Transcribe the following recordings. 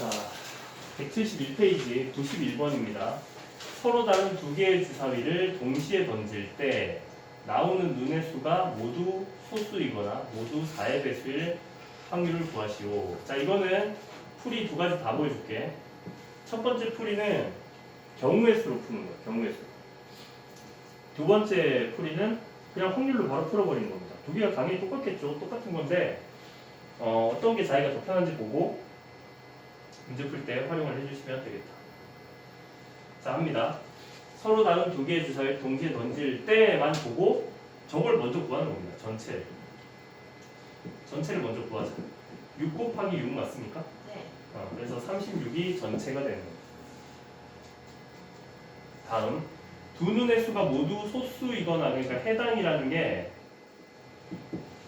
자, 171페이지 91번입니다. 서로 다른 두 개의 주사위를 동시에 던질 때 나오는 눈의 수가 모두 소수이거나 모두 4의 배수일 확률을 구하시오. 자, 이거는 풀이 두 가지 다 보여줄게. 첫 번째 풀이는 경우의 수로 푸는 거야, 경우의 수. 두 번째 풀이는 그냥 확률로 바로 풀어버리는 겁니다. 두 개가 당연히 똑같겠죠. 똑같은 건데, 어, 어떤 게 자기가 더 편한지 보고 문제 풀 때 활용을 해주시면 되겠다. 자, 합니다. 서로 다른 두 개의 주사위를 동시에 던질 때만 보고 저걸 먼저 구하는 겁니다. 전체. 전체를 먼저 구하자. 6 곱하기 6 맞습니까? 네. 어, 그래서 36이 전체가 되는 겁니다. 다음 두 눈의 수가 모두 소수이거나 그러니까 해당이라는 게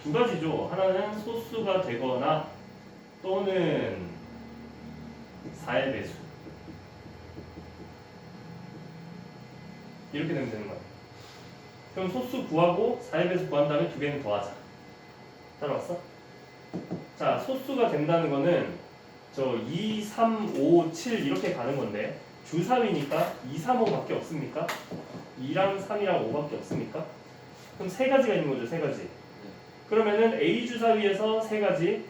두 가지죠. 하나는 소수가 되거나 또는 4의 배수 이렇게 되면 되는 거예요. 그럼 소수 구하고 4의 배수 구한 다음에 두 개는 더하자. 따라왔어? 자, 소수가 된다는 거는 저 2, 3, 5, 7 이렇게 가는 건데 주사위니까 2, 3, 5밖에 없습니까? 2랑 3이랑 5밖에 없습니까? 그럼 세 가지가 있는 거죠, 세 가지. 그러면은 A 주사 위에서 세 가지,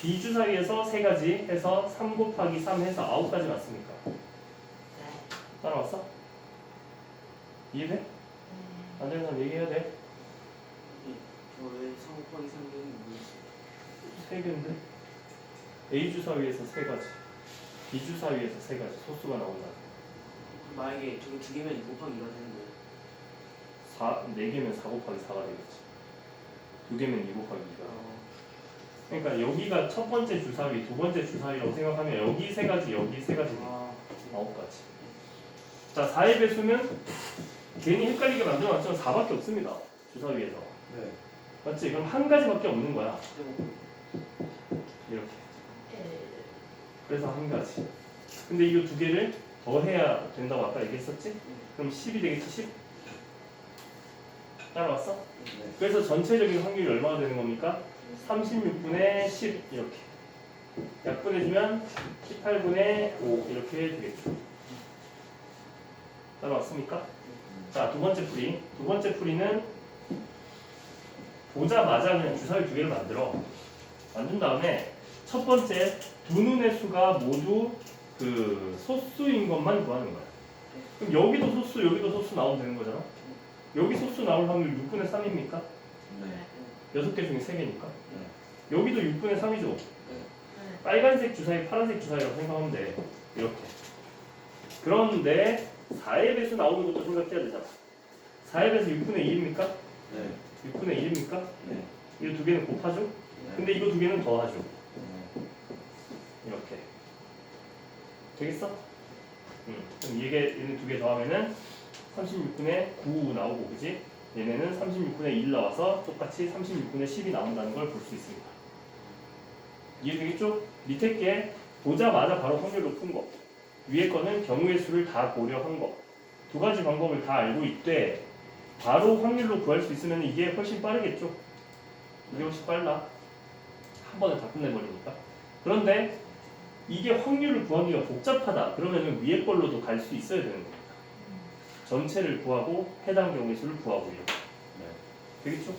B 주사위에서 세 가지 해서 3 곱하기 3 해서 9가지 맞습니까? 네. 따라왔어? 이해돼? 네. 안 되는 사람 얘기해야 돼? 저의 상업하기 상대는 뭐지? 세 개인데 A 주사 위에서 세 가지, B 주사 위에서 세 가지 소수가 나온다. 만약에 저기 두 개면 6 곱하기 2가 되는 거예요. 4, 4개면 4 곱하기 4가 되겠지. 2개면 2 곱하기 2가. 어, 그러니까 여기가 첫 번째 주사위, 두 번째 주사위라고 생각하면 여기 세 가지, 여기 세 가지, 아, 아홉 가지. 자, 4의 배수는 괜히 헷갈리게 만들어놨지만 4밖에 없습니다. 주사위에서. 네. 맞지? 그럼 한 가지밖에 없는 거야. 이렇게. 네. 그래서 한 가지. 근데 이거 두 개를 더 해야 된다고 아까 얘기했었지? 그럼 10이 되겠지, 10? 따라왔어? 네. 그래서 전체적인 확률이 얼마가 되는 겁니까? 36분의 10 이렇게 약분해주면 18분의 5 이렇게 되겠죠 따라왔습니까? 자 두 번째 풀이 두 번째 풀이는 보자마자 그냥 주사위 두 개를 만들어 만든 다음에 첫 번째 두 눈의 수가 모두 그 소수인 것만 구하는 거야 그럼 여기도 소수 여기도 소수 나오면 되는 거잖아 여기 소수 나올 확률 6분의 3입니까? 네. 6개 중에 3개니까 여기도 6분의 3이죠 네. 빨간색 주사위 파란색 주사위라고 생각하면 돼 이렇게 그런데 4의 배수 나오는 것도 생각해야 되잖아 4의 배수 6분의 2입니까? 네. 6분의 1입니까? 네. 이거 두 개는 곱하죠? 근데 이거 두 개는 더하죠 이렇게 되겠어? 응. 그럼 이게 얘는 두 개 더하면은 36분의 9 나오고 그지? 얘네는 36분의 1 나와서 똑같이 36분의 10이 나온다는 걸 볼 수 있습니다. 이해되겠죠? 밑에 게 보자마자 바로 확률로 푼 거. 위에 거는 경우의 수를 다 고려한 거. 두 가지 방법을 다 알고 있되 바로 확률로 구할 수 있으면 이게 훨씬 빠르겠죠? 이게 훨씬 빨라. 한 번에 다 끝내버리니까. 그런데 이게 확률을 구하기가 복잡하다. 그러면은 위에 걸로도 갈 수 있어야 되는 겁니다. 전체를 구하고 해당 경우의 수를 구하고 이렇게. 되겠죠?